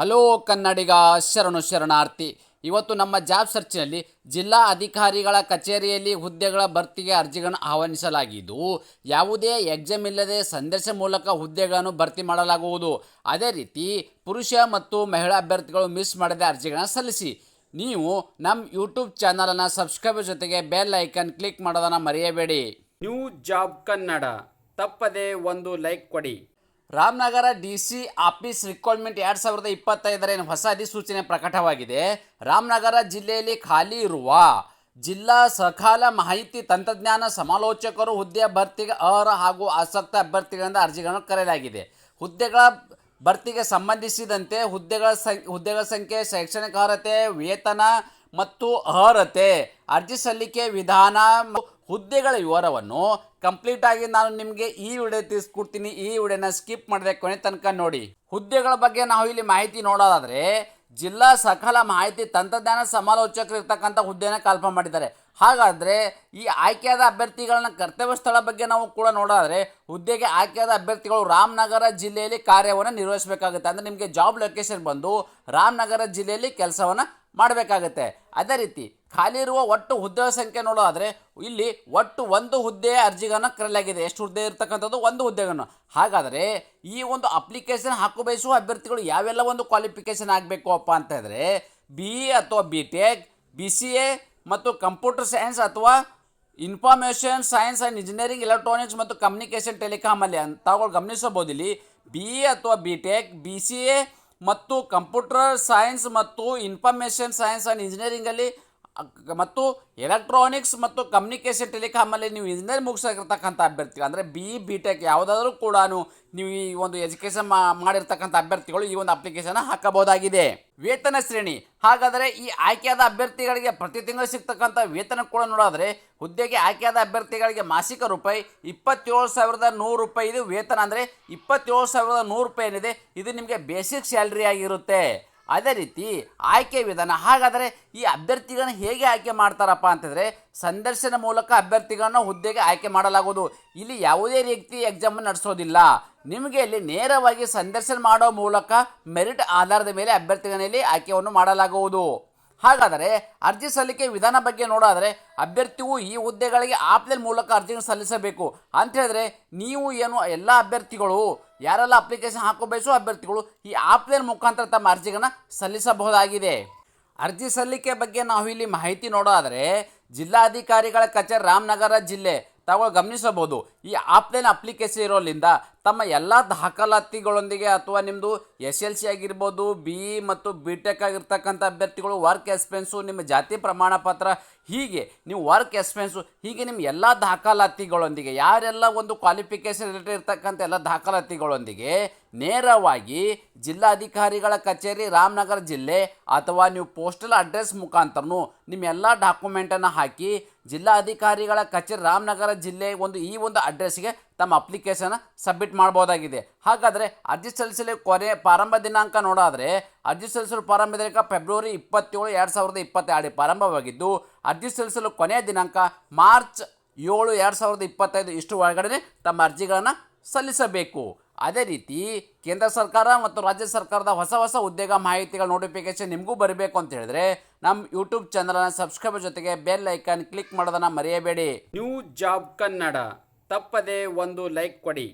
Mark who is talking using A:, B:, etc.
A: Hello ಕನ್ನಡಿಗ, ಶರಣು ಶರಣಾರ್ಥಿ. ಇವತ್ತು ನಮ್ಮ ಜಾಬ್ ಸರ್ಚ್ನಲ್ಲಿ ಜಿಲ್ಲಾ ಅಧಿಕಾರಿಗಳ ಕಚೇರಿಯಲ್ಲಿ ಹುದ್ದೆಗಳ ಭರ್ತಿಗೆ ಅರ್ಜಿಗಳನ್ನು ಆಹ್ವಾನಿಸಲಾಗಿದ್ದು, ಯಾವುದೇ ಎಕ್ಸಾಮ್ ಇಲ್ಲದೆ ಸಂದೇಶ ಮೂಲಕ ಹುದ್ದೆಗಳನ್ನು ಭರ್ತಿ ಮಾಡಲಾಗುವುದು. ಅದೇ ರೀತಿ ಪುರುಷ ಮತ್ತು ಮಹಿಳಾ ಅಭ್ಯರ್ಥಿಗಳು ಮಿಸ್ ಮಾಡದೆ ಅರ್ಜಿಗಳನ್ನು ಸಲ್ಲಿಸಿ. ನೀವು ನಮ್ಮ ಯೂಟ್ಯೂಬ್ ಚಾನಲನ್ನು ಸಬ್ಸ್ಕ್ರೈಬ್ ಜೊತೆಗೆ ಬೆಲ್ ಐಕನ್ ಕ್ಲಿಕ್ ಮಾಡೋದನ್ನು ಮರೆಯಬೇಡಿ. New job Kannada. ತಪ್ಪದೆ ಒಂದು ಲೈಕ್ ಕೊಡಿ. Ramanagara D C office requirement ಎರಡು ಸಾವಿರದ ಇಪ್ಪತ್ತೈದರ ಏನು ಹೊಸ ಅಧಿಸೂಚನೆ ಪ್ರಕಟವಾಗಿದೆ. ರಾಮನಗರ ಜಿಲ್ಲೆಯಲ್ಲಿ ಖಾಲಿ ಇರುವ ಜಿಲ್ಲಾ ಸಕಾಲ ಮಾಹಿತಿ ತಂತ್ರಜ್ಞಾನ ಸಮಾಲೋಚಕರು ಹುದ್ದೆ ಭರ್ತಿಗೆ ಅರ್ಹ ಹಾಗೂ ಆಸಕ್ತ ಅಭ್ಯರ್ಥಿಗಳಿಂದ ಅರ್ಜಿಗಳನ್ನು ಕರೆಯಲಾಗಿದೆ. ಹುದ್ದೆಗಳ ಭರ್ತಿಗೆ ಸಂಬಂಧಿಸಿದಂತೆ ಹುದ್ದೆಗಳ ಸಂ, ಹುದ್ದೆಗಳ ಸಂಖ್ಯೆ, ಶೈಕ್ಷಣಿಕ ಅರ್ಹತೆ, ವೇತನ ಮತ್ತು ಅರ್ಹತೆ, ಅರ್ಜಿ ಸಲ್ಲಿಕೆ ವಿಧಾನ ಹುದ್ದೆಗಳ ವಿವರವನ್ನು ಕಂಪ್ಲೀಟ್ ಆಗಿ ನಾನು ನಿಮಗೆ ಈ ವಿಡಿಯೋ ತಿಳಿಸ್ಕೊಡ್ತೀನಿ. ಈ ವಿಡಿಯೋನ ಸ್ಕಿಪ್ ಮಾಡದೆ ಕೊನೆ ತನಕ ನೋಡಿ. ಹುದ್ದೆಗಳ ಬಗ್ಗೆ ನಾವು ಇಲ್ಲಿ ಮಾಹಿತಿ ನೋಡೋದಾದ್ರೆ, ಜಿಲ್ಲಾ ಸಕಲ ಮಾಹಿತಿ ತಂತ್ರಜ್ಞಾನ ಸಮಾಲೋಚಕರು ಇರ್ತಕ್ಕಂಥ ಹುದ್ದೆನ ಕಲ್ಪ ಮಾಡಿದ್ದಾರೆ. ಹಾಗಾದರೆ ಈ ಆಯ್ಕೆಯಾದ ಅಭ್ಯರ್ಥಿಗಳನ್ನ ಕರ್ತವ್ಯ ಸ್ಥಳ ಬಗ್ಗೆ ನಾವು ಕೂಡ ನೋಡೋದಾದರೆ, ಹುದ್ದೆಗೆ ಆಯ್ಕೆಯಾದ ಅಭ್ಯರ್ಥಿಗಳು ರಾಮನಗರ ಜಿಲ್ಲೆಯಲ್ಲಿ ಕಾರ್ಯವನ್ನು ನಿರ್ವಹಿಸಬೇಕಾಗುತ್ತೆ. ಅಂದರೆ ನಿಮಗೆ ಜಾಬ್ ಲೊಕೇಶನ್ ಬಂದು ರಾಮನಗರ ಜಿಲ್ಲೆಯಲ್ಲಿ ಕೆಲಸವನ್ನು ಮಾಡಬೇಕಾಗತ್ತೆ. ಅದೇ ರೀತಿ ಖಾಲಿ ಇರುವ ಒಟ್ಟು ಹುದ್ದೆಗಳ ಸಂಖ್ಯೆ ನೋಡೋದಾದರೆ ಇಲ್ಲಿ ಒಟ್ಟು ಒಂದು ಹುದ್ದೆಯ ಅರ್ಜಿಗಳನ್ನು ಕರೆಯಲಾಗಿದೆ. ಎಷ್ಟು ಹುದ್ದೆ ಇರ್ತಕ್ಕಂಥದ್ದು? ಒಂದು ಹುದ್ದೆಗಳನ್ನು ಹಾಗಾದರೆ ಈ ಒಂದು ಅಪ್ಲಿಕೇಶನ್ ಹಾಕು ಬಯಸುವ ಅಭ್ಯರ್ಥಿಗಳು ಯಾವೆಲ್ಲ ಒಂದು ಕ್ವಾಲಿಫಿಕೇಶನ್ ಆಗಬೇಕು ಅಪ್ಪ ಅಂತ ಹೇಳಿದ್ರೆ ಬಿ ಇ ಅಥವಾ B tech B C A ಮತ್ತು ಕಂಪ್ಯೂಟರ್ ಸೈನ್ಸ್ ಅಥವಾ information science and engineering electronics ಮತ್ತು ಕಮ್ಯುನಿಕೇಷನ್ ಟೆಲಿಕಾಮಲ್ಲಿ ಅಂತ ಗಮನಿಸಬಹುದು ಇಲ್ಲಿ ಬಿ ಎ ಅಥವಾ B tech B C A ಮತ್ತು ಕಂಪ್ಯೂಟರ್ ಸೈನ್ಸ್ ಮತ್ತು ಇನ್ಫಾರ್ಮೇಷನ್ ಸೈನ್ಸ್ ಆ್ಯಂಡ್ ಇಂಜಿನಿಯರಿಂಗಲ್ಲಿ ಮತ್ತು ಎಲೆಕ್ಟ್ರಾನಿಕ್ಸ್ ಮತ್ತು ಕಮ್ಯುನಿಕೇಷನ್ ಟೆಲಿಕಾಮಲ್ಲಿ ನೀವು ಇಂಜಿನಿಯರ್ ಮುಗಿಸಿರ್ತಕ್ಕಂಥ ಅಭ್ಯರ್ಥಿಗಳು. ಅಂದರೆ ಬಿ ಇ ಬಿ ಟೆಕ್ ಯಾವುದಾದ್ರೂ ಕೂಡ ನೀವು ಈ ಒಂದು ಎಜುಕೇಷನ್ ಮಾಡಿರ್ತಕ್ಕಂಥ ಅಭ್ಯರ್ಥಿಗಳು ಈ ಒಂದು ಅಪ್ಲಿಕೇಶನ್ ಹಾಕಬಹುದಾಗಿದೆ. ವೇತನ ಶ್ರೇಣಿ. ಹಾಗಾದರೆ ಈ ಆಯ್ಕೆಯಾದ ಅಭ್ಯರ್ಥಿಗಳಿಗೆ ಪ್ರತಿ ತಿಂಗಳು ಸಿಗ್ತಕ್ಕಂಥ ವೇತನ ಕೂಡ ನೋಡೋದ್ರೆ ಹುದ್ದೆಗೆ ಆಯ್ಕೆಯಾದ ಅಭ್ಯರ್ಥಿಗಳಿಗೆ ಮಾಸಿಕ ರೂಪಾಯಿ ಇಪ್ಪತ್ತೇಳು ಸಾವಿರದ ನೂರು ರೂಪಾಯಿ ಇದು ವೇತನ. ಅಂದರೆ ಇಪ್ಪತ್ತೇಳು ಸಾವಿರದ ನೂರು ರೂಪಾಯಿ ಏನಿದೆ? ಇದು ನಿಮಗೆ ಬೇಸಿಕ್ ಸ್ಯಾಲ್ರಿ ಆಗಿರುತ್ತೆ. ಅದೇ ರೀತಿ ಆಯ್ಕೆ ವಿಧಾನ. ಹಾಗಾದರೆ ಈ ಅಭ್ಯರ್ಥಿಗಳನ್ನ ಹೇಗೆ ಆಯ್ಕೆ ಮಾಡ್ತಾರಪ್ಪ ಅಂತಂದರೆ ಸಂದರ್ಶನ ಮೂಲಕ ಅಭ್ಯರ್ಥಿಗಳನ್ನು ಹುದ್ದೆಗೆ ಆಯ್ಕೆ ಮಾಡಲಾಗುವುದು. ಇಲ್ಲಿ ಯಾವುದೇ ರೀತಿ ಎಕ್ಸಾಮ್ ನಡೆಸೋದಿಲ್ಲ. ನಿಮಗೆ ಇಲ್ಲಿ ನೇರವಾಗಿ ಸಂದರ್ಶನ ಮಾಡೋ ಮೂಲಕ ಮೆರಿಟ್ ಆಧಾರದ ಮೇಲೆ ಅಭ್ಯರ್ಥಿಗಳಲ್ಲಿ ಆಯ್ಕೆಯನ್ನು ಮಾಡಲಾಗುವುದು. ಹಾಗಾದರೆ ಅರ್ಜಿ ಸಲ್ಲಿಕೆ ವಿಧಾನ ಬಗ್ಗೆ ನೋಡೋದರೆ ಅಭ್ಯರ್ಥಿಯು ಈ ಹುದ್ದೆಗಳಿಗೆ ಆಪ್ಲೈನ್ ಮೂಲಕ ಅರ್ಜಿಯನ್ನು ಸಲ್ಲಿಸಬೇಕು. ಅಂತ ಹೇಳಿದ್ರೆ ನೀವು ಏನು ಎಲ್ಲ ಅಭ್ಯರ್ಥಿಗಳು ಯಾರೆಲ್ಲ ಅಪ್ಲಿಕೇಶನ್ ಹಾಕೋ ಬಯಸೋ ಅಭ್ಯರ್ಥಿಗಳು ಈ ಆಪ್ಲೈನ್ ಮುಖಾಂತರ ತಮ್ಮ ಅರ್ಜಿಗಳನ್ನು ಸಲ್ಲಿಸಬಹುದಾಗಿದೆ. ಅರ್ಜಿ ಸಲ್ಲಿಕೆ ಬಗ್ಗೆ ನಾವು ಇಲ್ಲಿ ಮಾಹಿತಿ ನೋಡೋದಾದರೆ, ಜಿಲ್ಲಾಧಿಕಾರಿಗಳ ಕಚೇರಿ ರಾಮನಗರ ಜಿಲ್ಲೆ. ತಾವು ಗಮನಿಸಬಹುದು, ಈ ಆಫ್ಲೈನ್ ಅಪ್ಲಿಕೇಶನ್ ಇರೋದ್ರಿಂದ ತಮ್ಮ ಎಲ್ಲ ದಾಖಲಾತಿಗಳೊಂದಿಗೆ ಅಥವಾ ನಿಮ್ಮದು ಎಸ್ ಎಲ್ ಸಿ ಆಗಿರ್ಬೋದು ಬಿ ಇ ಮತ್ತು ಬಿ ಟೆಕ್ ಆಗಿರ್ತಕ್ಕಂಥ ಅಭ್ಯರ್ಥಿಗಳು ವರ್ಕ್ ಎಕ್ಸ್ಪೆನ್ಸು ನಿಮ್ಮ ಜಾತಿ ಪ್ರಮಾಣ ಪತ್ರ, ಹೀಗೆ ನೀವು ವರ್ಕ್ ಎಕ್ಸ್ಪೆನ್ಸು ಹೀಗೆ ನಿಮ್ಮ ಎಲ್ಲ ದಾಖಲಾತಿಗಳೊಂದಿಗೆ, ಯಾರೆಲ್ಲ ಒಂದು ಕ್ವಾಲಿಫಿಕೇಷನ್ ರಿಲೇಟೆಡ್ ಇರ್ತಕ್ಕಂಥ ಎಲ್ಲ ದಾಖಲಾತಿಗಳೊಂದಿಗೆ ನೇರವಾಗಿ ಜಿಲ್ಲಾಧಿಕಾರಿಗಳ ಕಚೇರಿ, ರಾಮನಗರ ಜಿಲ್ಲೆ ಅಥವಾ ನೀವು ಪೋಸ್ಟಲ್ ಅಡ್ರೆಸ್ ಮುಖಾಂತರನು ನಿಮ್ಮ ಎಲ್ಲ ಡಾಕ್ಯುಮೆಂಟನ್ನು ಹಾಕಿ ಜಿಲ್ಲಾಧಿಕಾರಿಗಳ ಕಚೇರಿ, ರಾಮನಗರ ಜಿಲ್ಲೆ ಒಂದು ಈ ಒಂದು ಅಡ್ರೆಸ್ಗೆ ತಮ್ಮ ಅಪ್ಲಿಕೇಶನ್ ಸಬ್ಮಿಟ್ ಮಾಡ್ಬೋದಾಗಿದೆ. ಹಾಗಾದರೆ ಅರ್ಜಿ ಸಲ್ಲಿಸಲು ಕೊನೆ ಪ್ರಾರಂಭ ದಿನಾಂಕ ನೋಡಾದರೆ, ಅರ್ಜಿ ಸಲ್ಲಿಸಲು ಪ್ರಾರಂಭ ದಿನಾಂಕ ಫೆಬ್ರವರಿ ಇಪ್ಪತ್ತೇಳು, ಎರಡು ಸಾವಿರದ ಇಪ್ಪತ್ತೆರಡು ಪ್ರಾರಂಭವಾಗಿದ್ದು, ಅರ್ಜಿ ಸಲ್ಲಿಸಲು ಕೊನೆಯ ದಿನಾಂಕ ಮಾರ್ಚ್ ಏಳು, ಎರಡು ಸಾವಿರದ ಇಪ್ಪತ್ತೈದು ಇಷ್ಟು ಒಳಗಡೆ ತಮ್ಮ ಅರ್ಜಿಗಳನ್ನು ಸಲ್ಲಿಸಬೇಕು. ಅದೇ ರೀತಿ ಕೇಂದ್ರ ಸರ್ಕಾರ ಮತ್ತು ರಾಜ್ಯ ಸರ್ಕಾರದ ಹೊಸ ಹೊಸ ಉದ್ಯೋಗ ಮಾಹಿತಿಗಳ ನೋಟಿಫಿಕೇಶನ್ ನಿಮಗೂ ಬರಬೇಕು ಅಂತ ಹೇಳಿದ್ರೆ ನಮ್ಮ ಯೂಟ್ಯೂಬ್ ಚಾನಲ್ನ ಸಬ್ಸ್ಕ್ರೈಬ್ ಜೊತೆಗೆ ಬೆಲ್ ಐಕಾನ್ ಕ್ಲಿಕ್ ಮಾಡೋದನ್ನು ಮರೆಯಬೇಡಿ. ನ್ಯೂ ಜಾಬ್ ಕನ್ನಡ ತಪ್ಪದೆ ಒಂದು ಲೈಕ್ ಕೊಡಿ.